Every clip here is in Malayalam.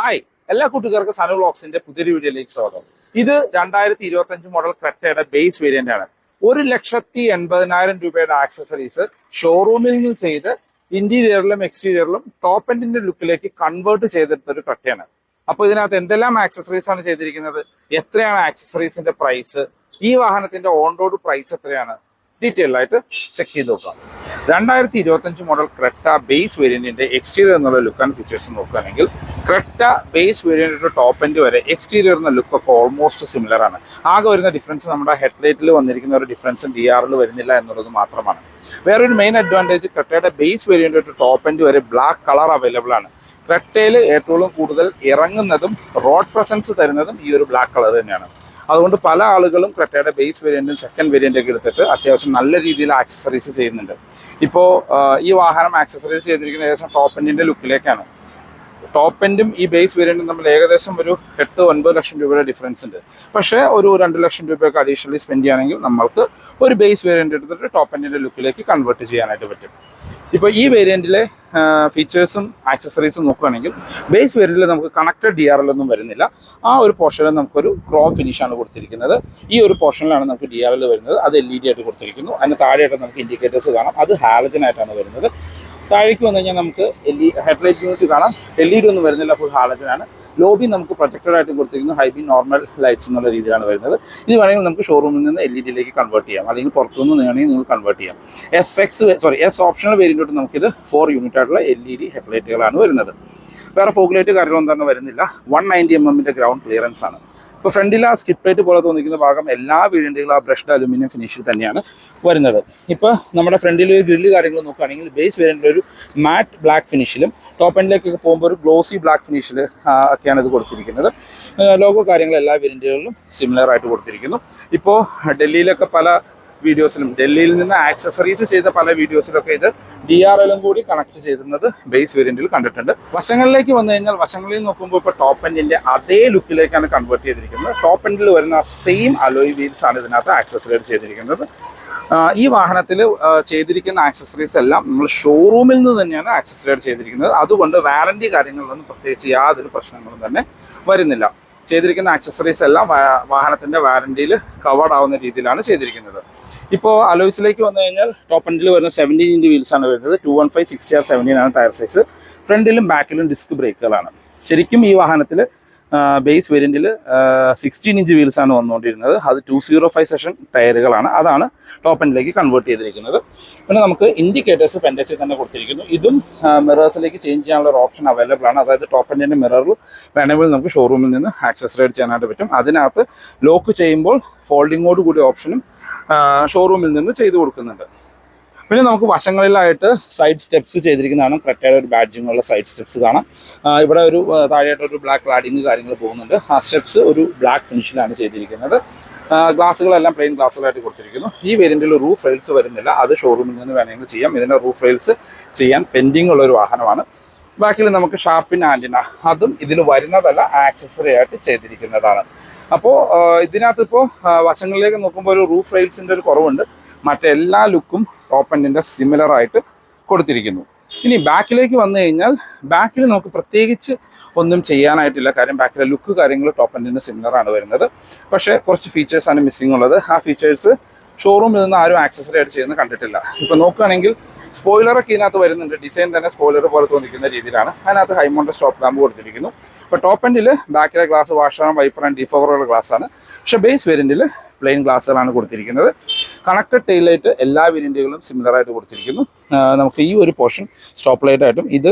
ഹായ് എല്ലാ കൂട്ടുകാർക്കും സനു ബ്ലോക്സിന്റെ പുതിയൊരു വീഡിയോയിലേക്ക് സ്വാഗതം. ഇത് രണ്ടായിരത്തി ഇരുപത്തി അഞ്ച് മോഡൽ ക്രെറ്റയുടെ ബേസ് വേരിയന്റ് ആണ്. ഒരു ലക്ഷത്തി എൺപതിനായിരം രൂപയുടെ ആക്സസറീസ് ഷോറൂമിൽ നിന്ന് ചെയ്ത് ഇന്റീരിയറിലും എക്സ്റ്റീരിയറിലും ടോപ്പ് എൻഡിന്റെ ലുക്കിലേക്ക് കൺവേർട്ട് ചെയ്തെടുത്ത ഒരു ക്രെറ്റയാണ്. അപ്പൊ ഇതിനകത്ത് എന്തെല്ലാം ആക്സസറീസ് ആണ് ചെയ്തിരിക്കുന്നത്? എത്രയാണ് ആക്സസറീസിന്റെ പ്രൈസ് ഈ വാഹനത്തിന്റെ ഓൺ റോഡ് പ്രൈസ് എത്രയാണ്? ഡീറ്റെയിൽ ആയിട്ട് ചെക്ക് ചെയ്ത് നോക്കാം. രണ്ടായിരത്തി ഇരുപത്തി അഞ്ച് മോഡൽ ക്രെറ്റ ബേസ് വേരിയന്റിന്റെ എക്സ്റ്റീരിയർ എന്നുള്ള ലുക്ക് ആൻഡ് ഫീച്ചേഴ്സ് നോക്കുകയാണെങ്കിൽ ക്രെറ്റ ബേസ് വേരിയന്റിന്റെ ടോപ്പ് എൻഡ് വരെ എക്സ്റ്റീരിയർ എന്ന ലുക്ക് ഒക്കെ ഓൾമോസ്റ്റ് സിമിലർ ആണ്. ആകെ വരുന്ന ഡിഫറൻസ് നമ്മുടെ ഹെഡ്ലൈറ്റിൽ വന്നിരിക്കുന്ന ഒരു ഡിഫറൻസ് ഡി ആറിൽ വരുന്നില്ല എന്നുള്ളത് മാത്രമാണ്. വേറൊരു മെയിൻ അഡ്വാന്റേജ് ക്രെറ്റയുടെ ബേസ് വേരിയന്റ് ടോപ്പ് എൻഡ് വരെ ബ്ലാക്ക് കളർ അവൈലബിൾ ആണ്. ക്രെറ്റയിൽ ഏറ്റവും കൂടുതൽ ഇറങ്ങുന്നതും റോഡ് പ്രസൻസ് തരുന്നതും ഈ ഒരു ബ്ലാക്ക് കളർ തന്നെയാണ്. അതുകൊണ്ട് പല ആളുകളും ക്രെറ്റയുടെ ബേസ് വേരിയന്റും സെക്കൻഡ് വേരിയന്റും ഒക്കെ എടുത്തിട്ട് അത്യാവശ്യം നല്ല രീതിയിൽ ആക്സസറീസ് ചെയ്യുന്നുണ്ട്. ഇപ്പോൾ ഈ വാഹനം ആക്സസറീസ് ചെയ്തിരിക്കുന്ന ഏകദേശം ടോപ്പ് എൻഡിന്റെ ലുക്കിലേക്കാണ് ടോപ്പ് എൻഡും ഈ ബേസ് വേരിയന്റും തമ്മിൽ ഏകദേശം ഒരു എട്ട് ഒൻപത് ലക്ഷം രൂപയുടെ ഡിഫറൻസ് ഉണ്ട്. പക്ഷേ ഒരു രണ്ട് ലക്ഷം രൂപയൊക്കെ അഡീഷണലി സ്പെൻഡ് ചെയ്യുകയാണെങ്കിൽ നമ്മൾക്ക് ഒരു ബേസ് വേരിയന്റ് എടുത്തിട്ട് ടോപ്പ് എൻഡിന്റെ ലുക്കിലേക്ക് കൺവേർട്ട് ചെയ്യാനായിട്ട് പറ്റും. ഇപ്പോൾ ഈ വേരിയന്റിലെ ഫീച്ചേഴ്സും ആക്സസറീസും നോക്കുകയാണെങ്കിൽ ബേസ് വേരിയന്റിൽ നമുക്ക് കണക്റ്റഡ് ഡി ആർ എൽ ഒന്നും വരുന്നില്ല. ആ ഒരു പോർഷനിൽ നമുക്കൊരു ക്രോം ഫിനിഷാണ് കൊടുത്തിരിക്കുന്നത്. ഈ ഒരു പോർഷനിലാണ് നമുക്ക് ഡി ആർ എൽ വരുന്നത്. അത് എൽ ഇ ഡി ആയിട്ട് കൊടുത്തിരിക്കുന്നു. അതിന് താഴെയായിട്ട് നമുക്ക് ഇൻഡിക്കേറ്റേഴ്സ് കാണാം. അത് ഹാലജൻ ആയിട്ടാണ് വരുന്നത്. താഴേക്ക് വന്നു കഴിഞ്ഞാൽ നമുക്ക് എൽ ഇ ഹെഡ്ലൈറ്റ് യൂണിറ്റ് കാണാം. എൽ ഇ ഡി ഒന്നും വരുന്നില്ല ഫുൾ ഹാലജനാണ് ലോബി നമുക്ക് പ്രൊജക്റ്റഡ് ആയിട്ട് കൊടുത്തിരിക്കുന്നു. ഹൈബി നോർമൽ ലൈറ്റ്സ് എന്നുള്ള രീതിയിലാണ് വരുന്നത്. ഇത് വേണമെങ്കിൽ നമുക്ക് ഷോറൂമിൽ നിന്ന് എൽ ഇ ഡിയിലേക്ക് കൺവേർട്ട് ചെയ്യാം. അല്ലെങ്കിൽ പുറത്തുനിന്ന് വേണമെങ്കിൽ നിങ്ങൾ കൺവേർട്ട് ചെയ്യാം. S X sorry S optional വേരിയന്റോട്ട് നമുക്കിത് ഫോർ യൂണിറ്റ് ആയിട്ടുള്ള എൽ ഇ ഡി ഹെഡ്ലൈറ്റുകളാണ് വരുന്നത്. വേറെ ഫോഗ്ലൈറ്റ് കാര്യങ്ങളൊന്നും തന്നെ വരുന്നില്ല. വൺ നയന്റി എം എമ്മിന്റെ ഗ്രൗണ്ട് ക്ലിയറൻസ് ആണ്. ഇപ്പോൾ ഫ്രണ്ടിൽ ആ പ്ലേറ്റ് പോലെ തോന്നിക്കുന്ന ഭാഗം എല്ലാ വേരിയന്റുകളും ആ ബ്രഷ്ഡ് അലുമിനിയം ഫിനിഷിൽ തന്നെയാണ് വരുന്നത്. ഇപ്പോൾ നമ്മുടെ ഫ്രണ്ടിൽ ഒരു ഗ്രില്ല് കാര്യങ്ങൾ നോക്കുകയാണെങ്കിൽ ബേസ് വേരിയന്റിൽ ഒരു മാറ്റ് ബ്ലാക്ക് ഫിനിഷിലും ടോപ്പ് എൻഡിലേക്കൊക്കെ പോകുമ്പോൾ ഒരു ഗ്ലോസി ബ്ലാക്ക് ഫിനിഷിൽ ഒക്കെയാണ് ഇത് കൊടുത്തിരിക്കുന്നത്. ലോഗോ കാര്യങ്ങൾ എല്ലാ വേരിയന്റുകളിലും സിമിലർ ആയിട്ട് കൊടുത്തിരിക്കുന്നു. ഇപ്പോൾ ഡൽഹിയിലൊക്കെ പല വീഡിയോസിലും ഡൽഹിയിൽ നിന്ന് ആക്സസറീസ് ചെയ്ത പല വീഡിയോസിലൊക്കെ ഇത് ഡി ആർ എല്ലും കൂടി കണക്ട് ചെയ്തിരുന്നത് ബേസ് വേരിയന്റിൽ കണ്ടിട്ടുണ്ട്. വശങ്ങളിലേക്ക് വന്നു കഴിഞ്ഞാൽ വശങ്ങളിൽ നോക്കുമ്പോൾ ഇപ്പോൾ ടോപ്പ് എൻഡിന്റെ അതേ ലുക്കിലേക്കാണ് കൺവേർട്ട് ചെയ്തിരിക്കുന്നത്. ടോപ്പ് എൻഡിൽ വരുന്ന സെയിം അലോയ് വീൽസ് ആണ് ഇതിനകത്ത് ആക്സസറൈസ് ചെയ്തിരിക്കുന്നത്. ഈ വാഹനത്തിൽ ചെയ്തിരിക്കുന്ന ആക്സസറീസ് എല്ലാം നമ്മൾ ഷോറൂമിൽ നിന്ന് തന്നെയാണ് ആക്സസറൈസ് ചെയ്തിരിക്കുന്നത്. അതുകൊണ്ട് വാറണ്ടി കാര്യങ്ങളിലൊന്നും പ്രത്യേകിച്ച് യാതൊരു പ്രശ്നങ്ങളും തന്നെ വരുന്നില്ല. ചെയ്തിരിക്കുന്ന ആക്സസറീസ് എല്ലാം വാഹനത്തിന്റെ വാറന്റിയിൽ കവേർഡ് ആവുന്ന രീതിയിലാണ് ചെയ്തിരിക്കുന്നത്. ഇപ്പോൾ അലോയ്സിലേക്ക് വന്നു കഴിഞ്ഞാൽ ടോപ്പ് എൻഡിൽ വരുന്ന സെവന്റീൻ ഇഞ്ച് വീൽസ് ആണ് വരുന്നത്. Two one five sixty R seventeen ആണ് ടയർ സൈസ് ഫ്രണ്ടിലും ബാക്കിലും ഡിസ്ക് ബ്രേക്കുകളാണ് ശരിക്കും ഈ വാഹനത്തിൽ ബേസ് വേരിയന്റിൽ സിക്സ്റ്റീൻ ഇഞ്ച് വീൽസ് ആണ് വന്നുകൊണ്ടിരുന്നത്. അത് ടു സീറോ ഫൈവ് സെഷൻ ടയറുകളാണ്. അതാണ് ടോപ്പ് എൻഡിലേക്ക് കൺവേർട്ട് ചെയ്തിരിക്കുന്നത്. പിന്നെ നമുക്ക് ഇൻഡിക്കേറ്റേഴ്സ് പെൻഡച്ചിൽ തന്നെ കൊടുത്തിരിക്കുന്നു. ഇതും മിറേഴ്സിലേക്ക് ചേഞ്ച് ചെയ്യാനുള്ള ഒരു ഓപ്ഷൻ അവൈലബിൾ ആണ്. അതായത് ടോപ്പ് എൻഡിന്റെ മിററിൽ വേണമെങ്കിൽ നമുക്ക് ഷോറൂമിൽ നിന്ന് ആക്സസറൈഡ് ചെയ്യാനായിട്ട് പറ്റും. അതിനകത്ത് ലോക്ക് ചെയ്യുമ്പോൾ ഫോൾഡിങ്ങോട് കൂടി ഓപ്ഷനും ഷോറൂമിൽ നിന്ന് ചെയ്തു കൊടുക്കുന്നുണ്ട്. പിന്നെ നമുക്ക് വശങ്ങളിലായിട്ട് സൈഡ് സ്റ്റെപ്സ് ചെയ്തിരിക്കുന്നതാണ്. ക്രെറ്റയുടെ ഒരു ബാഡ്ജിങ്ങുള്ള സൈഡ് സ്റ്റെപ്സ് കാണാം. ഇവിടെ ഒരു താഴെയായിട്ട് ഒരു ബ്ലാക്ക് ക്ലാഡിങ് കാര്യങ്ങൾ പോകുന്നുണ്ട്. ആ സ്റ്റെപ്സ് ഒരു ബ്ലാക്ക് ഫിനിഷിലാണ് ചെയ്തിരിക്കുന്നത്. ഗ്ലാസുകളെല്ലാം പ്ലെയിൻ ഗ്ലാസ്സുകളായിട്ട് കൊടുത്തിരിക്കുന്നു. ഈ വേരിയന്റിൽ റൂഫ് റെയിൽസ് വരുന്നില്ല. അത് ഷോറൂമിൽ നിന്ന് വേണമെങ്കിൽ ചെയ്യാം. ഇതിന്റെ റൂഫ് റെയിൽസ് ചെയ്യാൻ പെൻഡിങ് ഉള്ള ഒരു വാഹനമാണ്. ബാക്കിൽ നമുക്ക് ഷാർപ്പിൻ ആന്റിന അതും ഇതിൽ വരുന്നതല്ല ആക്സസറി ആയിട്ട് ചെയ്തിരിക്കുന്നതാണ്. അപ്പോൾ ഇതിനകത്ത് ഇപ്പോൾ വശങ്ങളിലേക്ക് നോക്കുമ്പോൾ ഒരു റൂഫ് റെയിൽസിന്റെ ഒരു കുറവുണ്ട്. മറ്റെല്ലാ ലുക്കും ടോപ്പ് എൻഡിന്റെ സിമിലർ ആയിട്ട് കൊടുത്തിരിക്കുന്നു. ഇനി ബാക്കിലേക്ക് വന്നു കഴിഞ്ഞാൽ ബാക്കിൽ നമുക്ക് പ്രത്യേകിച്ച് ഒന്നും ചെയ്യാനായിട്ടില്ല. കാര്യം ബാക്കിലെ ലുക്ക് കാര്യങ്ങൾ ടോപ്പ് എൻഡിന് സിമിലർ ആണ് വരുന്നത്. പക്ഷേ കുറച്ച് ഫീച്ചേഴ്സാണ് മിസ്സിംഗ് ഉള്ളത്. ആ ഫീച്ചേഴ്സ് ഷോറൂമിൽ നിന്ന് ആരും ആക്സസറി ആയിട്ട് ചെയ്യുന്നത് കണ്ടിട്ടില്ല. ഇപ്പോൾ നോക്കുകയാണെങ്കിൽ സ്പോയിലറൊക്കെ ഇതിനകത്ത് വരുന്നുണ്ട്. ഡിസൈൻ തന്നെ സ്പോയിലർ പോലെ തോന്നിക്കുന്ന രീതിയിലാണ്. അതിനകത്ത് ഹൈമോണ്ട സ്റ്റോപ്പ് ലാമ്പ് കൊടുത്തിരിക്കുന്നു. ഇപ്പോൾ ടോപ്പ് എൻഡിൽ ബാക്കിലെ ഗ്ലാസ് വാഷർ വൈപ്പർ ആൻഡ് ഡിഫോവറുള്ള ഗ്ലാസ് ആണ്. പക്ഷേ ബേസ് വേരിയന്റിൽ പ്ലെയിൻ ഗ്ലാസ്സുകളാണ് കൊടുത്തിരിക്കുന്നത്. കണക്റ്റഡ് ടെയിൽ ലൈറ്റ് എല്ലാ വേരിയന്റുകളും സിമിലർ ആയിട്ട് കൊടുത്തിരിക്കുന്നു. നമുക്ക് ഈ ഒരു പോർഷൻ സ്റ്റോപ്പ് ലൈറ്റ് ആയിട്ടും ഇത്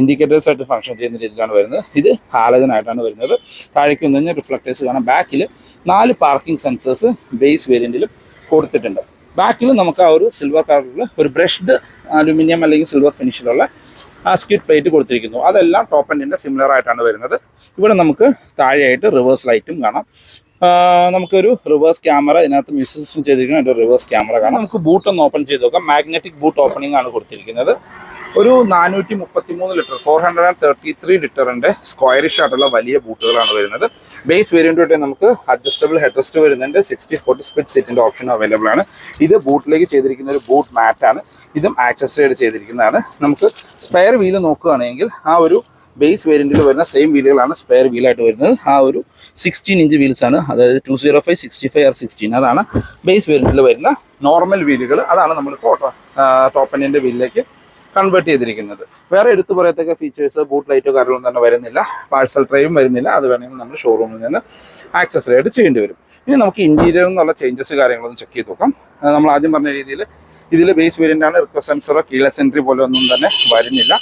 ഇൻഡിക്കേറ്റേഴ്സ് ആയിട്ട് ഫംഗ്ഷൻ ചെയ്യുന്ന രീതിയിലാണ് വരുന്നത്. ഇത് ഹാലജനായിട്ടാണ് വരുന്നത്. താഴേക്ക് വന്നു കഴിഞ്ഞാൽ റിഫ്ലക്റ്റേഴ്സ് കാണാം. ബാക്കിൽ നാല് പാർക്കിംഗ് സെൻസേഴ്സ് ബേസ് വേരിയന്റിലും കൊടുത്തിട്ടുണ്ട്. ബാക്കിൽ നമുക്ക് ആ ഒരു സിൽവർ കളറിൽ ഒരു ബ്രഷ്ഡ് അലുമിനിയം അല്ലെങ്കിൽ സിൽവർ ഫിനിഷിലുള്ള ആ സ്കിറ്റ് പ്ലേറ്റ് കൊടുത്തിരിക്കുന്നു. അതെല്ലാം ടോപ്പ് എൻഡിന്റെ സിമിലർ ആയിട്ടാണ് വരുന്നത്. ഇവിടെ നമുക്ക് താഴെയായിട്ട് റിവേഴ്സ് ലൈറ്റും കാണാം. നമുക്കൊരു റിവേഴ്സ് ക്യാമറ ഇതിനകത്ത് സിസ്റ്റം ചെയ്തിരിക്കുന്ന. ഒരു റിവേഴ്സ് ക്യാമറ കാണാം. നമുക്ക് ബൂട്ട് ഒന്ന് ഓപ്പൺ ചെയ്ത് നോക്കാം. മാഗ്നറ്റിക് ബൂട്ട് ഓപ്പണിംഗ് ആണ് കൊടുത്തിരിക്കുന്നത്. ഒരു നാനൂറ്റി മുപ്പത്തി മൂന്ന് litre four hundred and thirty three ലിറ്ററിന്റെ സ്ക്വയറിഷ് ആയിട്ടുള്ള വലിയ ബൂട്ടുകളാണ് വരുന്നത്. ബേസ് വേരിയന്റ് തൊട്ട് നമുക്ക് അഡ്ജസ്റ്റബിൾ ഹെഡ് റെസ്റ്റ് വരുന്നുണ്ട്. സിക്സ്റ്റി ഫോർട്ടി സ്പിഡ് സീറ്റിന്റെ ഓപ്ഷൻ അവൈലബിൾ ആണ്. ഇത് ബൂട്ടിലേക്ക് ചെയ്തിരിക്കുന്ന ഒരു ബൂട്ട് മാറ്റ് ആണ്. ഇതും ആക്സസറൈഡ് ചെയ്തിരിക്കുന്നതാണ്. നമുക്ക് സ്പെയർ വീൽ നോക്കുകയാണെങ്കിൽ ആ ഒരു ബേസ് വേരിയന്റിൽ വരുന്ന സെയിം വീലുകളാണ് സ്പെയർ വീലായിട്ട് വരുന്നത്. ആ ഒരു സിക്സ്റ്റീൻ ഇഞ്ച് വീൽസ് ആണ്. അതായത് two zero five sixty five R sixteen അതാണ് ബേസ് വേരിയന്റിൽ വരുന്ന നോർമൽ വീലുകൾ അതാണ് നമ്മൾ ടോപ്പ് ടോപ്പ് എൻഡിന്റെ വീലിലേക്ക് കൺവേർട്ട് ചെയ്തിരിക്കുന്നത്. വേറെ എടുത്തു പറയത്തക്ക ഫീച്ചേഴ്സ് ബൂട്ട് ലൈറ്റോ കാര്യങ്ങളൊന്നും തന്നെ വരുന്നില്ല. പാഴ്സൽ ട്രേയും വരുന്നില്ല. അത് വേണമെങ്കിൽ നമ്മൾ ഷോറൂമിൽ നിന്ന് ആക്സസറി ആയിട്ട് ചെയ്യേണ്ടി വരും. ഇനി നമുക്ക് ഇന്റീരിയർ എന്നുള്ള ചേഞ്ചസ് കാര്യങ്ങളൊന്നും ചെക്ക് ചെയ്ത് നോക്കാം. നമ്മൾ ആദ്യം പറഞ്ഞ രീതിയിൽ ഇതിൽ ബേസ് വേരിയന്റ് ആണ്. റിക്വസ്റ്റ് സെൻസറോ കീലസ് എൻട്രി പോലെ ഒന്നും തന്നെ വരുന്നില്ല.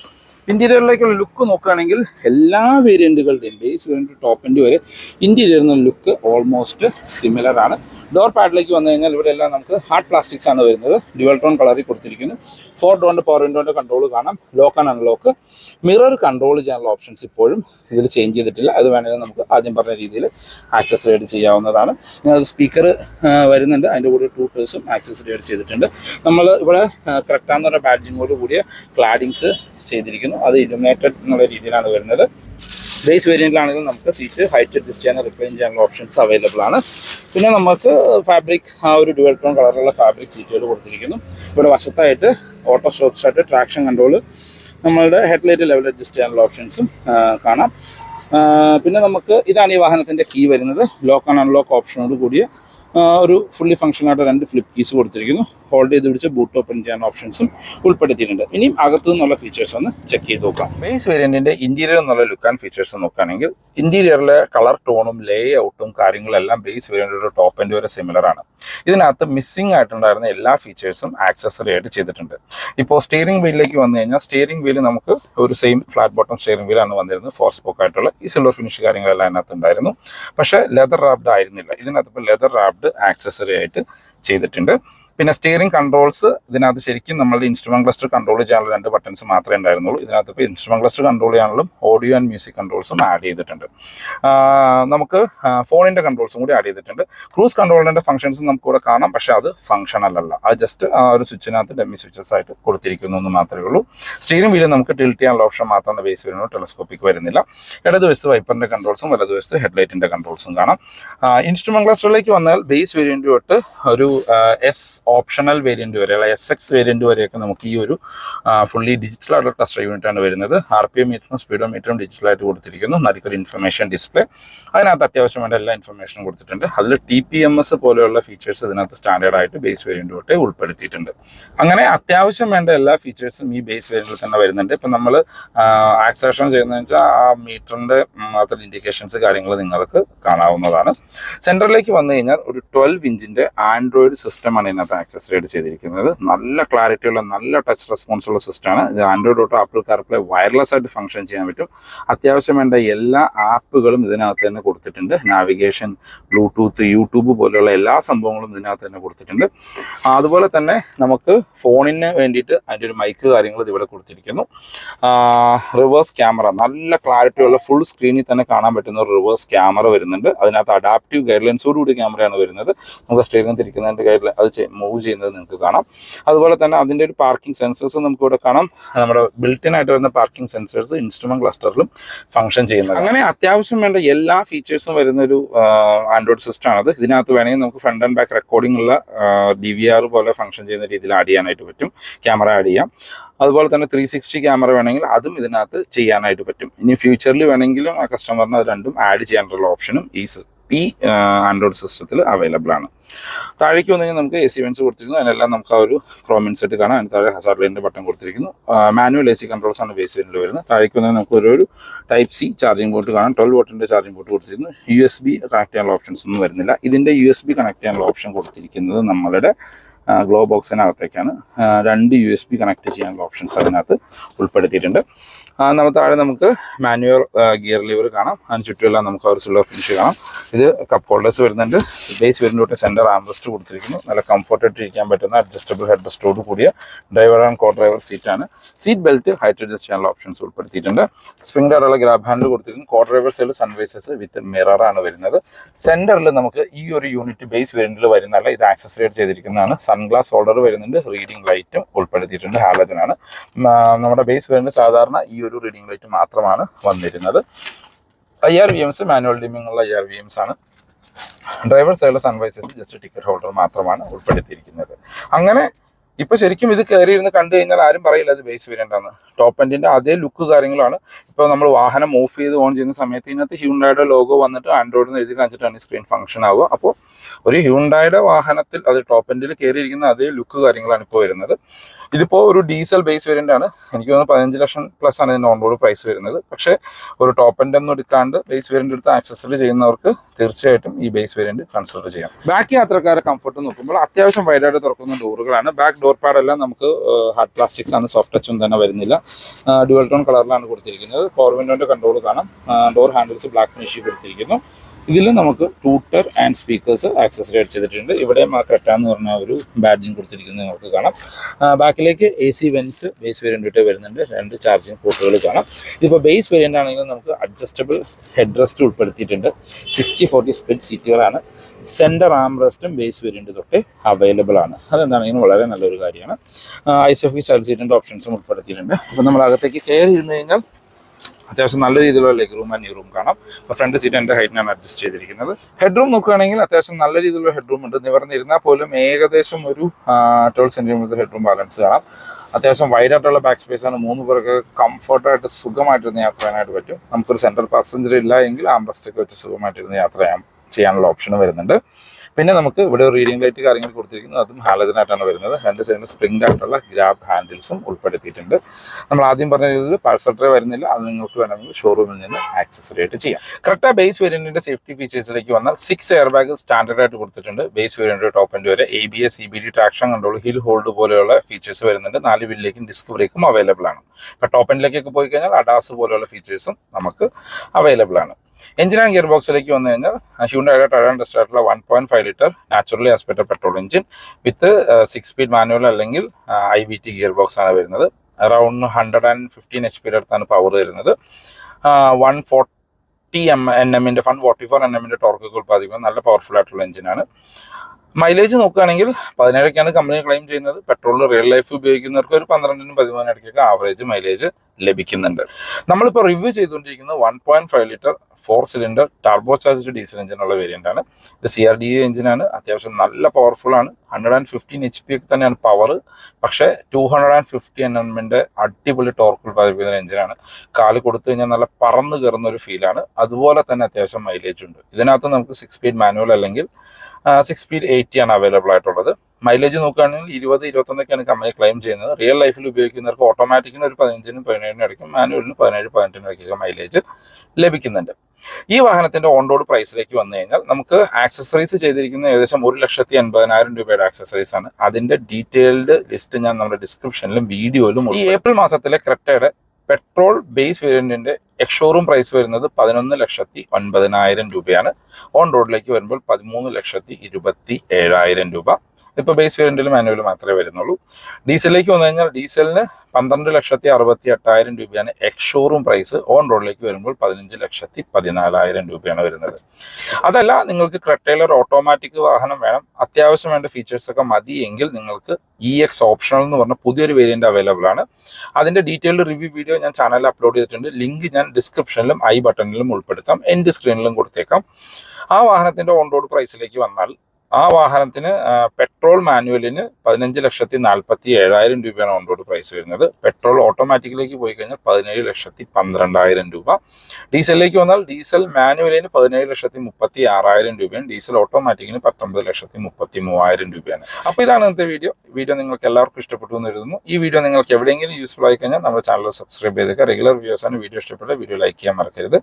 ഇന്റീരിയറിലേക്കുള്ള ലുക്ക് നോക്കുകയാണെങ്കിൽ എല്ലാ വേരിയന്റുകളുടെയും ബേസ് വേരിയന്റ് ടോപ്പ് വരെ ഇന്റീരിയറിന് ലുക്ക് ഓൾമോസ്റ്റ് സിമിലർ ആണ്. ഡോർ പാഡിലേക്ക് വന്നു കഴിഞ്ഞാൽ ഇവിടെ എല്ലാം നമുക്ക് ഹാർഡ് പ്ലാസ്റ്റിക്സ് ആണ് വരുന്നത്. ഡ്യുവൽ ടോൺ കളറിൽ കൊടുത്തിരിക്കുന്നു. ഫോർ ഡോറിന്റെ പവർ വിൻഡോന്റെ കൺട്രോൾ കാണാം. Lock and unlock mirror control ചെയ്യാനുള്ള ഓപ്ഷൻസ് ഇപ്പോഴും ഇതിൽ ചേഞ്ച് ചെയ്തിട്ടില്ല. അത് വേണമെങ്കിൽ നമുക്ക് ആദ്യം പറഞ്ഞ രീതിയിൽ ആക്സസറി ആയിട്ട് ചെയ്യാവുന്നതാണ്. അത് സ്പീക്കർ വരുന്നുണ്ട്. അതിന്റെ കൂടെ ടൂട്ടേഴ്സും ടേഴ്സും ആയിട്ട് ചെയ്തിട്ടുണ്ട്. നമ്മൾ ഇവിടെ കറക്റ്റാന്ന് പറഞ്ഞ ബാഡ്ജിങ്ങോട് കൂടിയ ക്ലാഡിങ്സ് ചെയ്തിരിക്കുന്നു. അത് ഇലുമിനേറ്റഡ് എന്നുള്ള രീതിയിലാണ് വരുന്നത്. ബേസ് വേരിയന്റിലാണെങ്കിലും നമുക്ക് സീറ്റ് ഹൈറ്റ് അഡ്ജസ്റ്റ് ചെയ്യാൻ റിക്ലൈൻ ചെയ്യാനുള്ള ഓപ്ഷൻസ് അവൈലബിൾ ആണ്. പിന്നെ നമുക്ക് ഫാബ്രിക് ആ ഒരു ഡുവൽ ടോൺ കളറുള്ള ഫാബ്രിക് സീറ്റുകൾ കൊടുത്തിരിക്കുന്നു. ഇവിടെ വശത്തായിട്ട് auto stop start traction control നമ്മളുടെ ഹെഡ്ലൈറ്റ് ലെവൽ അഡ്ജസ്റ്റ് ചെയ്യാനുള്ള ഓപ്ഷൻസും കാണാം. പിന്നെ നമുക്ക് ഇതാണ് ഈ വാഹനത്തിന്റെ കീ വരുന്നത്. ലോക്ക് ആൻഡ് അൺലോക്ക് ഓപ്ഷനോട് കൂടിയ ഒരു ഫുള്ളി ഫങ്ഷനായിട്ട് രണ്ട് ഫ്ലിപ്പ് കീസ് കൊടുത്തിരിക്കുന്നു. ഹോൾഡ് ചെയ്ത് പിടിച്ച് ബൂട്ട് ഓപ്പൺ ചെയ്യാൻ ഓപ്ഷൻസും ഉൾപ്പെടുത്തിയിട്ടുണ്ട്. ഇനിയും അകത്തു നിന്നുള്ള ഫീച്ചേഴ്സ് ഒന്ന് ചെക്ക് ചെയ്ത് നോക്കാം. ബേസ് വേരിയന്റിന്റെ ഇന്റീരിയർ എന്നുള്ള ലുക്ക് ആൻഡ് ഫീച്ചേഴ്സ് നോക്കുകയാണെങ്കിൽ ഇന്റീരിയറിലെ കളർ ടോണും ലേ ഔട്ടും കാര്യങ്ങളെല്ലാം ബേസ് വേരിയന്റിന്റെ ടോപ്പ് എൻഡ് വരെ സിമിലർ ആണ്. ഇതിനകത്ത് മിസ്സിംഗ് ആയിട്ടുണ്ടായിരുന്ന എല്ലാ ഫീച്ചേഴ്സും ആക്സസറി ആയിട്ട് ചെയ്തിട്ടുണ്ട്. ഇപ്പോൾ സ്റ്റിയറിംഗ് വീലിലേക്ക് വന്നു കഴിഞ്ഞാൽ സ്റ്റിയറിംഗ് വീൽ നമുക്ക് ഒരു സെയിം ഫ്ലാറ്റ് ബോട്ടം സ്റ്റിയറിംഗ് വീലാണ് വന്നിരുന്നത്. ഫോർ സ്പോക്ക് ആയിട്ടുള്ള ഈ സിൽവർ ഫിനിഷ് കാര്യങ്ങളെല്ലാം അതിനകത്ത് ഉണ്ടായിരുന്നു. പക്ഷേ ലെതർ റാബ്ഡ് ആയിരുന്നില്ല. ഇതിനകത്ത് ഇപ്പോൾ ലെതർ റാബ്ഡ് ആക്സസറി ആയിട്ട് ചെയ്തിട്ടുണ്ട്. പിന്നെ സ്റ്റിയറിംഗ് കൺട്രോൾസ് ഇതിനകത്ത് ശരിക്കും നമ്മളുടെ ഇൻസ്ട്രുമെന്റ് ക്ലസ്റ്റർ കൺട്രോൾ ചെയ്യാനുള്ള രണ്ട് ബട്ടൺസ് മാത്രമേ ഉണ്ടായിരുന്നുള്ളൂ. ഇതിനകത്ത് ഇപ്പോൾ ഇൻസ്ട്രുമെന്റ് ക്ലസ്റ്റർ കൺട്രോൾ ചെയ്യാനുള്ള ഓഡിയോ ആൻഡ് മ്യൂസിക് കൺട്രോൾസും ആഡ് ചെയ്തിട്ടുണ്ട്. നമുക്ക് ഫോണിന്റെ കൺട്രോൾസും കൂടി ആഡ് ചെയ്തിട്ടുണ്ട്. ക്രൂസ് കൺട്രോളിന്റെ ഫംഗ്ഷൻസ് നമുക്ക് ഇവിടെ കാണാം. പക്ഷേ അത് ഫംഗ്ഷണൽ അല്ല. അത് ജസ്റ്റ് ആ ഒരു സ്വിച്ചിനകത്ത് ഡെമ്മി സ്വിച്ചസ് ആയിട്ട് കൊടുത്തിരിക്കുന്നു എന്ന് മാത്രമേ ഉള്ളൂ. സ്റ്റീറിംഗ് വീൽ നമുക്ക് ടിൽറ്റ് ചെയ്യാനുള്ള ഓപ്ഷൻ മാത്രമാണ് ബേസ് വരുന്നുള്ളൂ ടെലസ്കോപ്പിക്ക് വരുന്നില്ല. ഇടതുവശത്ത് വൈപ്പറിന്റെ കൺട്രോൾസും വലതുവശത്ത് ഹെഡ്ലൈറ്റിന്റെ കൺട്രോൾസും കാണാം. ഇൻസ്ട്രുമെന്റ് ക്ലസ്റ്ററിലേക്ക് വന്നാൽ ബേസ് വേരിയന്റ് തൊട്ട് ഒരു എസ് ഓപ്ഷണൽ വേരിയന്റ് വരെ അല്ലെങ്കിൽ എസ് എക്സ് വേരിയന്റ് വരെയൊക്കെ നമുക്ക് ഈ ഒരു ഫുള്ളി ഡിജിറ്റൽ ആയിട്ടുള്ള ക്ലസ്റ്റർ യൂണിറ്റാണ് വരുന്നത്. ആർ പി എം മീറ്ററും സ്പീഡോ മീറ്ററും ഡിജിറ്റലായിട്ട് കൊടുത്തിരിക്കുന്നു. നടുക്കൊരു ഇൻഫർമേഷൻ ഡിസ്പ്ലേ അതിനകത്ത് അത്യാവശ്യം വേണ്ട എല്ലാ ഇൻഫർമേഷനും കൊടുത്തിട്ടുണ്ട്. അതിൽ ടി പി എം എസ് പോലെയുള്ള ഫീച്ചേഴ്സ് ഇതിനകത്ത് സ്റ്റാൻഡേർഡ് ആയിട്ട് ബേസ് വേരിയന്റ് തൊട്ട് ഉൾപ്പെടുത്തിയിട്ടുണ്ട്. അങ്ങനെ അത്യാവശ്യം വേണ്ട എല്ലാ ഫീച്ചേഴ്സും ഈ ബേസ് വേരിയന്റിൽ തന്നെ വരുന്നുണ്ട്. ഇപ്പം നമ്മൾ ആക്സേഷൻ ചെയ്യുന്നതെന്ന് വെച്ചാൽ ആ മീറ്ററിന്റെ മാത്രം ഇൻഡിക്കേഷൻസ് കാര്യങ്ങൾ നിങ്ങൾക്ക് കാണാവുന്നതാണ്. സെന്ററിലേക്ക് വന്നു കഴിഞ്ഞാൽ ഒരു ട്വൽവ് ഇഞ്ചിന്റെ ആൻഡ്രോയിഡ് സിസ്റ്റമാണ് ഇതിനകത്ത് ആക്സസറി റേഡ് ചെയ്തിരിക്കുന്നത്. നല്ല ക്ലാരിറ്റി ഉള്ള നല്ല ടച്ച് റെസ്പോൺസ് ഉള്ള സിസ്റ്റമാണ് ഇത് ആൻഡ്രോയിഡ് തൊട്ട് ആപ്പിൾ കാർപ്ലേ വയർലെസ് ആയിട്ട് ഫംഗ്ഷൻ ചെയ്യാൻ പറ്റും. അത്യാവശ്യം വേണ്ട എല്ലാ ആപ്പുകളും ഇതിനകത്ത് തന്നെ കൊടുത്തിട്ടുണ്ട്. നാവിഗേഷൻ ബ്ലൂടൂത്ത് യൂട്യൂബ് പോലെയുള്ള എല്ലാ സംഭവങ്ങളും ഇതിനകത്ത് തന്നെ കൊടുത്തിട്ടുണ്ട്. അതുപോലെ തന്നെ നമുക്ക് ഫോണിന് വേണ്ടിയിട്ട് അതിന്റെ ഒരു മൈക്ക് കാര്യങ്ങൾ ഇതിവിടെ കൊടുത്തിരിക്കുന്നു. റിവേഴ്സ് ക്യാമറ നല്ല ക്ലാരിറ്റി ഉള്ള ഫുൾ സ്ക്രീനിൽ തന്നെ കാണാൻ പറ്റുന്ന ഒരു റിവേഴ്സ് ക്യാമറ വരുന്നുണ്ട്. അതിനകത്ത് അഡാപ്റ്റീവ് ഗൈഡ് ലൈൻസോട് ക്യാമറയാണ് വരുന്നത്. നമുക്ക് സ്റ്റിയറിംഗ് തിരിക്കുന്നതിന്റെ ഗൈഡ് അത് മൂവ് ചെയ്യുന്നത് നിങ്ങൾക്ക് കാണാം. അതുപോലെ തന്നെ അതിന്റെ ഒരു പാർക്കിംഗ് സെൻസേഴ്സ് നമുക്ക് ഇവിടെ കാണാം. നമ്മുടെ ബിൽറ്റിൻ ആയിട്ട് വരുന്ന പാർക്കിംഗ് സെൻസേഴ്സ് ഇൻസ്ട്രുമെന്റ് ക്ലസ്റ്ററിലും ഫംഗ്ഷൻ ചെയ്യുന്നത് അങ്ങനെ അത്യാവശ്യം വേണ്ട എല്ലാ ഫീച്ചേഴ്സും വരുന്ന ഒരു ആൻഡ്രോയിഡ് സിസ്റ്റം ആണത് ഇതിനകത്ത് വേണമെങ്കിൽ നമുക്ക് ഫ്രണ്ട് ആൻഡ് ബാക്ക് റെക്കോർഡിംഗ് ഉള്ള ഡി വി ആർ പോലെ ഫംഗ്ഷൻ ചെയ്യുന്ന രീതിയിൽ ആഡ് ചെയ്യാനായിട്ട് പറ്റും. ക്യാമറ ആഡ് ചെയ്യാം. അതുപോലെ തന്നെ ത്രീ സിക്സ്റ്റി ക്യാമറ വേണമെങ്കിൽ അതും ഇതിനകത്ത് ചെയ്യാനായിട്ട് പറ്റും. ഇനി ഫ്യൂച്ചറിൽ വേണമെങ്കിലും ആ കസ്റ്റമറിന് അത് രണ്ടും ആഡ് ചെയ്യാനുള്ള ഓപ്ഷനും ഈ ഈ ആൻഡ്രോയിഡ് സിസ്റ്റത്തിൽ അവൈലബിൾ ആണ്. താഴേക്ക് വന്നു കഴിഞ്ഞാൽ നമുക്ക് എ സി വെൻസ് കൊടുത്തിരുന്നു. അതിനെല്ലാം നമുക്ക് ആ ഒരു ക്രോമിൻ സെറ്റ് കാണാം. അതിന് താഴെ ഹസാർഡ് ലൈന്റെ ബട്ടൺ കൊടുത്തിരിക്കുന്നു. മാനുവൽ എ സി കൺട്രോൾസ് ആണ് ബേസ് വേരിയന്റ് വരുന്നത്. താഴേക്ക് വന്നാൽ നമുക്ക് ഒരു ടൈപ്പ് സി ചാർജിംഗ് പോർട്ട് കാണാം. ട്വൽവ് വോട്ടിന്റെ ചാർജിംഗ് പോർട്ട് കൊടുത്തിരുന്നു യു എസ് ബി കണക്ട് ചെയ്യാനുള്ള ഓപ്ഷൻസ് ഒന്നും വരുന്നില്ല. ഇതിന്റെ യു എസ് ബി കണക്ട് ചെയ്യാനുള്ള ഓപ്ഷൻ കൊടുത്തിരിക്കുന്നത് നമ്മളുടെ ഗ്ലോ ബോക്സിനകത്തേക്കാണ് രണ്ട് യു എസ് ബി കണക്ട് ചെയ്യാനുള്ള ഓപ്ഷൻസ് അതിനകത്ത് ഉൾപ്പെടുത്തിയിട്ടുണ്ട്. നമ്മൾ താഴെ നമുക്ക് മാനുവൽ ഗിയർ ലിവർ കാണാം. അതിന് ചുറ്റുമെല്ലാം നമുക്ക് ആ ഒരു സിൽവർ ഫിനിഷ് കാണാം. ഇത് കപ്പ് ഹോൾഡേഴ്സ് വരുന്നുണ്ട്. ബേസ് വരുന്ന തൊട്ട് സെന്റർ ആംബ്രസ്റ്റ് കൊടുത്തിരിക്കുന്നു. നല്ല കംഫർട്ടായിട്ട് ഇരിക്കാൻ പറ്റുന്ന അഡ്ജസ്റ്റബിൾ ഹെഡ് റെസ്റ്റോട് കൂടിയ ഡ്രൈവർ ആൻഡ് കോ ഡ്രൈവർ സീറ്റാണ് സീറ്റ് ബെൽറ്റ് ഹൈറ്റ് അഡ്ജസ്റ്റ് ചെയ്യാനുള്ള ഓപ്ഷൻസ് ഉൾപ്പെടുത്തിയിട്ടുണ്ട്. സ്പ്രിംഗ് ഡയറുള്ള ഗ്രാബ് ഹാൻഡിൽ കൊടുത്തിരിക്കുന്നു. Co driver side sun visors with മിററാണ് വരുന്നത്. സെന്ററിൽ നമുക്ക് ഈ ഒരു യൂണിറ്റ് ബേസ് വേരിയന്റിൽ വരുന്നതല്ല ഇത് ആക്സസറേറ്റ് ചെയ്തിരിക്കുന്നതാണ്. സൺഗ്ലാസ് ഹോൾഡർ വരുന്നുണ്ട്. റീഡിംഗ് ലൈറ്റും ഉൾപ്പെടുത്തിയിട്ടുണ്ട്. ഹാലജനാണ് നമ്മുടെ ബേസ് വേരിയന്റ് സാധാരണ ഈ ഒരു റീഡിംഗ് ലൈറ്റ് മാത്രമാണ് വന്നിരുന്നത്. I R V Ms manual dimming ഉള്ള ഐ ആർ വി എംസ് ആണ്. ഡ്രൈവർ സൈഡിലെ സൺവൈസേഴ്സ് ജസ്റ്റ് ടിക്കറ്റ് ഹോൾഡർ മാത്രമാണ് ഉൾപ്പെടുത്തിയിരിക്കുന്നത്. അങ്ങനെ ഇപ്പൊ ശരിക്കും ഇത് കയറി ഇരുന്ന് കണ്ടു കഴിഞ്ഞാൽ ആരും പറയില്ല അത് ബേസ് വേരിയന്റ് ടോപ്പ് എൻഡിന്റെ അതേ ലുക്ക് കാര്യങ്ങളാണ്. ഇപ്പൊ നമ്മൾ വാഹനം ഓഫ് ചെയ്ത് ഓൺ ചെയ്യുന്ന സമയത്ത് ഇതിനകത്ത് ഹ്യൂണ്ടായുടെ ലോഗോ വന്നിട്ട് ആൻഡ്രോയിഡ് എന്ന് എഴുതി കാണിച്ചിട്ടാണ് സ്ക്രീൻ ഫംഗ്ഷൻ ആവുക. അപ്പോൾ ഒരു ഹ്യൂണ്ടായുടെ വാഹനത്തിൽ അത് ടോപ്പ് എൻഡിൽ കയറിയിരിക്കുന്ന അതേ ലുക്ക് കാര്യങ്ങളാണ് ഇപ്പോൾ വരുന്നത്. ഇതിപ്പോൾ ഒരു ഡീസൽ ബേസ് വേരിയന്റ് ആണ്. എനിക്ക് തോന്നുന്നു പതിനഞ്ച് ലക്ഷം പ്ലസ് ആണ് ഇതിന്റെ ഓൺ റോഡ് പ്രൈസ് വരുന്നത്. പക്ഷേ ഒരു ടോപ്പ് എൻഡ് ഒന്നും എടുക്കാണ്ട് ബേസ് വേരിയന്റ് എടുത്ത് ആക്സസറി ചെയ്യുന്നവർക്ക് തീർച്ചയായിട്ടും ഈ ബേസ് വേരിയന്റ് കൺസിഡർ ചെയ്യാം. ബാക്ക് യാത്രക്കാരെ കംഫർട്ട് നോക്കുമ്പോൾ അത്യാവശ്യം വൈഡായിട്ട് തുറക്കുന്ന ഡോറുകളാണ്. ബാക്ക് ഡോർ പാഡെല്ലാം നമുക്ക് ഹാർഡ് പ്ലാസ്റ്റിക്സ് ആണ് സോഫ്റ്റ് ടച്ചും തന്നെ വരുന്നില്ല. ഡ്യുവൽ ടോൺ കളറിലാണ് കൊടുത്തിരിക്കുന്നത്. പവർ വിൻഡോന്റെ കൺട്രോൾ കാണാം. ഡോർ ഹാൻഡിൽസ് ബ്ലാക്ക് ഫിനിഷ് കൊടുത്തിരിക്കുന്നു. ഇതിൽ നമുക്ക് ടൂട്ടർ ആൻഡ് സ്പീക്കേഴ്സ് ആക്സസറി ആയിട്ട് ചെയ്തിട്ടുണ്ട്. ഇവിടെ ക്രെറ്റ എന്ന് പറഞ്ഞ ഒരു ബാഡ്ജിങ് കൊടുത്തിരിക്കുന്നത് നിങ്ങൾക്ക് കാണാം. ബാക്കിലേക്ക് A C vents base variant വരുന്നുണ്ട്. രണ്ട് ചാർജിങ് പോർട്ടുകൾ കാണാം. ഇതിപ്പോൾ ബേസ് വേരിയന്റ് ആണെങ്കിലും നമുക്ക് അഡ്ജസ്റ്റബിൾ ഹെഡ് റെസ്റ്റ് ഉൾപ്പെടുത്തിയിട്ടുണ്ട്. സിക്സ്റ്റി ഫോർട്ടി സ്പ്ലിറ്റ് സീറ്റുകളാണ് സെന്റർ ആം റെസ്റ്റും ബേസ് വേരിയന്റ് തൊട്ട് അവൈലബിൾ ആണ്. അതെന്താണെങ്കിലും വളരെ നല്ലൊരു കാര്യമാണ്. ഐസ് ഓഫ് ചാർജ് സീറ്റിന്റെ ഓപ്ഷൻസും ഉൾപ്പെടുത്തിയിട്ടുണ്ട്. അപ്പോൾ നമ്മൾ അകത്തേക്ക് കയറി ഇരുന്ന് കഴിഞ്ഞാൽ അത്യാവശ്യം നല്ല രീതിയിലുള്ള ലെഗ് റൂം ആൻഡ് റൂം കാണാം. ഫ്രണ്ട് സീറ്റ് എന്റെ ഹൈറ്റിനാണ് അഡ്ജസ്റ്റ് ചെയ്തിരിക്കുന്നത്. ഹെഡ് റൂം നോക്കുകയാണെങ്കിൽ അത്യാവശ്യം നല്ല രീതിയിലുള്ള ഹെഡ് റൂം ഉണ്ട്. നിവർന്നിരുന്നാൽ പോലും ഏകദേശം ഒരു twelve centimetre head room balance കാണാം. അത്യാവശ്യം വൈഡ് ആയിട്ടുള്ള ബാക്ക് സ്പേസ് ആണ്. മൂന്ന് പേർക്ക് കംഫർട്ടായിട്ട് സുഖമായിട്ടിരുന്ന് യാത്ര ചെയ്യാനായിട്ട് പറ്റും. നമുക്കൊരു സെൻട്രൽ പാസഞ്ചർ ഇല്ല എങ്കിൽ ആംബ്രസ്റ്റൊക്കെ വെച്ച് സുഖമായിട്ടിരുന്ന് യാത്ര ചെയ്യാൻ ചെയ്യാനുള്ള ഓപ്ഷൻ വരുന്നുണ്ട്. പിന്നെ നമുക്ക് ഇവിടെ റീഡിംഗ് ലൈറ്റ് കാര്യങ്ങൾ കൊടുത്തിരിക്കുന്നത് അതും ഹാലജനായിട്ടാണ് വരുന്നത്. രണ്ട് സൈഡിൽ സ്പ്രിംഗ് ആയിട്ടുള്ള ഗ്രാബ് ഹാൻഡിൽസും ഉൾപ്പെടുത്തിയിട്ടുണ്ട്. നമ്മൾ ആദ്യം പറഞ്ഞ രീതിയിൽ പൾസർ ട്രേ വരുന്നില്ല. അത് നിങ്ങൾക്ക് വേണമെങ്കിൽ ഷോറൂമിൽ നിന്ന് ആക്സസറി ആയിട്ട് ചെയ്യാം. കറക്റ്റ് ബേസ് വേരിയന്റിന്റെ സേഫ്റ്റി ഫീച്ചേഴ്സിലേക്ക് വന്നാൽ സിക്സ് എയർ ബാഗ് സ്റ്റാൻഡേർഡ് ആയിട്ട് കൊടുത്തിട്ടുണ്ട്. ബേസ് വേരിയന്റ് ടോപ്പ് എൻഡ് വരെ A B S E B D traction control hill hold features features വരുന്നുണ്ട്. നാല് വീലിലേക്കും ഡിസ്ക് ബ്രേക്കും അവൈലബിൾ ആണ്. ടോപ്പ് എൻഡിലേക്കൊക്കെ പോയി കഴിഞ്ഞാൽ അഡാസ് പോലെയുള്ള ഫീച്ചേഴ്സും നമുക്ക് അവൈലബിൾ ആണ്. ആൻഡ് ഗിയർ ബോക്സിലേക്ക് വന്നു കഴിഞ്ഞാൽ ഹ്യൂണ്ടായ ടയർ ടെസ്റ്റ് ആയിട്ടുള്ള one point five litre naturally aspirated petrol engine with six speed manual അല്ലെങ്കിൽ I V T gear box ആണ് വരുന്നത്. Around hundred and fifteen H പിയുടെ അടുത്താണ് പവർ വരുന്നത്. വൺ ഫോർട്ടി എം എൻ എമ്മിന്റെ വൺ ഫോർട്ടി ഫോർ എൻ എമ്മിന്റെ ടോർക്കൊക്കെ ഉൽപ്പാദിപ്പിക്കുന്ന നല്ല പവർഫുൾ ആയിട്ടുള്ള എഞ്ചിനാണ് മൈലേജ് നോക്കുകയാണെങ്കിൽ പതിനേഴൊക്കെയാണ് കമ്പനി ക്ലെയിം ചെയ്യുന്നത്. പെട്രോളിൽ റിയൽ ലൈഫ് ഉപയോഗിക്കുന്നവർക്ക് ഒരു പന്ത്രണ്ടിനും പതിമൂന്നിനും ഇടയ്ക്കൊക്കെ ആവറേജ് മൈലേജ് ലഭിക്കുന്നുണ്ട്. നമ്മളിപ്പോൾ റിവ്യൂ ചെയ്തുകൊണ്ടിരിക്കുന്നത് one point five litre four cylinder turbocharged diesel എഞ്ചിനുള്ള variant ആണ്. ഇത് സി ആർ ഡി എഞ്ചിനാണ് അത്യാവശ്യം നല്ല പവർഫുൾ ആണ്. Hundred and fifteen H P ഒക്കെ തന്നെയാണ് പവർ പക്ഷേ two hundred and fifty N എമ്മിന്റെ അടിപൊളി ടോർക്ക് ഉൽപ്പാദിപ്പിക്കുന്ന എഞ്ചിനാണ് കാൽ കൊടുത്തു കഴിഞ്ഞാൽ നല്ല പറന്ന് കയറുന്ന ഒരു ഫീലാണ് അതുപോലെ തന്നെ അത്യാവശ്യം മൈലേജ് ഉണ്ട്. ഇതിനകത്ത് നമുക്ക് സിക്സ് സ്പീഡ് മാനുവൽ അല്ലെങ്കിൽ സിക്സ് സ്പീഡ് എയ്റ്റി ആണ് അവൈലബിൾ ആയിട്ടുള്ളത്. മൈലേജ് നോക്കുകയാണെങ്കിൽ ഇരുപത് ഇരുപത്തൊന്നൊക്കെയാണ് കമ്പനി ക്ലെയിം ചെയ്യുന്നത്. റിയൽ ലൈഫിൽ ഉപയോഗിക്കുന്നവർക്ക് ഓട്ടോമാറ്റിക്കിന് ഒരു പതിനഞ്ചിനും പതിനേഴിനും ഇടയ്ക്കും മാനുവലിന് പതിനേഴ് പതിനെട്ടിനും ഇടയ്ക്കൊക്കെ മൈലേജ് ലഭിക്കുന്നുണ്ട്. ഈ വാഹനത്തിന്റെ ഓൺ റോഡ് പ്രൈസിലേക്ക് വന്നു കഴിഞ്ഞാൽ നമുക്ക് ആക്സസറീസ് ചെയ്തിരിക്കുന്ന ഏകദേശം ഒരു ലക്ഷത്തി എൺപതിനായിരം രൂപയുടെ ആക്സസറീസ് ആണ്. അതിന്റെ ഡീറ്റെയിൽഡ് ലിസ്റ്റ് ഞാൻ നമ്മുടെ ഡിസ്ക്രിപ്ഷനിലും വീഡിയോയിലും ഈ ഏപ്രിൽ മാസത്തിലെ ക്രെറ്റയുടെ പെട്രോൾ ബേസ് വേരിയന്റിന്റെ എക്സ്ഷോറൂം പ്രൈസ് വരുന്നത് പതിനൊന്ന് ലക്ഷത്തി ഒൻപതിനായിരം രൂപയാണ്. ഓൺ റോഡിലേക്ക് വരുമ്പോൾ പതിമൂന്ന് ലക്ഷത്തി ഇരുപത്തി ഏഴായിരം രൂപ. ഇപ്പൊ ബേസ് വേരിയന്റിൽ മാനുവൽ മാത്രമേ വരുന്നുള്ളൂ. ഡീസലിലേക്ക് വന്നു കഴിഞ്ഞാൽ ഡീസലിന് പന്ത്രണ്ട് ലക്ഷത്തി അറുപത്തി എട്ടായിരം രൂപയാണ് എക്സോറും പ്രൈസ് ഓൺ റോഡിലേക്ക് വരുമ്പോൾ പതിനഞ്ച് ലക്ഷത്തി പതിനാലായിരം രൂപയാണ് വരുന്നത്. അതല്ല നിങ്ങൾക്ക് ക്രെട്ടയിലർ ഓട്ടോമാറ്റിക് വാഹനം വേണം. അത്യാവശ്യം വേണ്ട ഫീച്ചേഴ്സ് ഒക്കെ മതി എങ്കിൽ നിങ്ങൾക്ക് ഇ എക്സ് ഓപ്ഷണൽ എന്ന് പറഞ്ഞ പുതിയൊരു വേരിയന്റ് അവൈലബിൾ ആണ്. അതിന്റെ ഡീറ്റെയിൽഡ് റിവ്യൂ വീഡിയോ ഞാൻ ചാനലിൽ അപ്ലോഡ് ചെയ്തിട്ടുണ്ട്. ലിങ്ക് ഞാൻ ഡിസ്ക്രിപ്ഷനിലും ഐ ബട്ടണിലും ഉൾപ്പെടുത്താം. എൻഡ് സ്ക്രീനിലും കൊടുത്തേക്കാം. ആ വാഹനത്തിന്റെ ഓൺ റോഡ് പ്രൈസിലേക്ക് വന്നാൽ ആ വാഹനത്തിന് പെട്രോൾ മാനുവലിന് പതിനഞ്ച് ലക്ഷത്തി നാൽപ്പത്തി ഏഴായിരം രൂപയാണ് ഓൺ റോഡ് പ്രൈസ് വരുന്നത്. പെട്രോൾ ഓട്ടോമാറ്റിക്കിലേക്ക് പോയി കഴിഞ്ഞാൽ പതിനേഴ് ലക്ഷത്തി പന്ത്രണ്ടായിരം രൂപ. ഡീസലിലേക്ക് വന്നാൽ ഡീസൽ മാനുവലിന് പതിനേഴ് ലക്ഷത്തി മുപ്പത്തി ആറായിരം രൂപയും ഡീസൽ ഓട്ടോമാറ്റിക്കിന് പത്തൊമ്പത് ലക്ഷത്തി മുപ്പത്തി മൂവായിരം രൂപയാണ്. അപ്പോൾ ഇതാണ് ഇന്നത്തെ വീഡിയോ. വീഡിയോ നിങ്ങൾക്ക് എല്ലാവർക്കും ഇഷ്ടപ്പെട്ടു എന്ന് കരുതുന്നു ഈ വീഡിയോ നിങ്ങൾക്ക് എവിടെയെങ്കിലും യൂസ്ഫുൾ ആയി കഴിഞ്ഞാൽ നമ്മുടെ ചാനൽ സബ്സ്ക്രൈബ് ചെയ്തേക്കുക റെഗുലർ വ്യൂസാണ് വീഡിയോ ഇഷ്ടപ്പെട്ട വീഡിയോ ലൈക്ക് ചെയ്യാൻ മറക്കരുത്.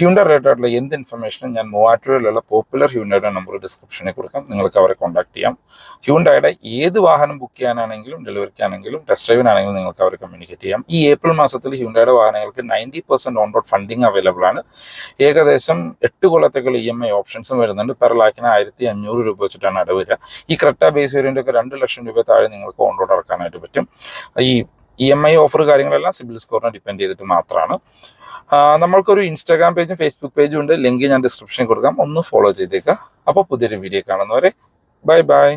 ഹ്യൂണ്ടർ റിലേറ്റഡ് എന്ത് ഇൻഫർമേഷനും ഞാൻ മൂവാറ്റുപുഴയിലുള്ള പോപ്പുലർ ഹ്യൂണ്ടറുടെ നമ്പർ ഡിസ്ക്രിപ്ഷനിൽ കൊടുക്കാം. നിങ്ങൾക്ക് അവരെ കോൺടാക്ട് ചെയ്യാം. ഹ്യൂണ്ടായുടെ ഏത് വാഹനം ബുക്ക് ചെയ്യാനാണെങ്കിലും ഡെലിവറിക്കാണെങ്കിലും ടെസ്റ്റ് ഡ്രൈവിനാണെങ്കിലും നിങ്ങൾക്ക് അവരെ കമ്മ്യൂണിക്കേറ്റ് ചെയ്യാം. ഈ ഏപ്രിൽ മാസത്തിൽ ഹ്യൂണ്ടായുടെ വാഹനങ്ങൾക്ക് ninety percent on road funding available ആണ്. ഏകദേശം എട്ട് കൊല്ലത്തേക്കുള്ള ഇ എം ഐ ഓപ്ഷൻസും വരുന്നുണ്ട്. പെർ ലാക്കിന് ആയിരത്തി അഞ്ഞൂറ് രൂപ വെച്ചിട്ടാണ് അടവ് വരിക. ഈ ക്രെറ്റ ബേസ് വേരിയന്റെ ഒക്കെ രണ്ട് ലക്ഷം രൂപ താഴെ നിങ്ങൾക്ക് ഓൺ റോഡ് ഇറക്കാനായിട്ട് പറ്റും. ഈ ഇ എം ഐ ഓഫർ കാര്യങ്ങളെല്ലാം സിബിൽ സ്കോറിനെ ഡിപ്പെൻഡ് ചെയ്തിട്ട് മാത്രമാണ്. നമ്മൾക്കൊരു ഇൻസ്റ്റാഗ്രാം പേജും ഫേസ്ബുക്ക് പേജും ഉണ്ട്. ലിങ്ക് ഞാൻ ഡിസ്ക്രിപ്ഷനിൽ കൊടുക്കാം. ഒന്ന് ഫോളോ ചെയ്തേക്കാം. അപ്പോൾ പുതിയൊരു വീഡിയോ കാണുന്നവരെ ബൈ ബൈ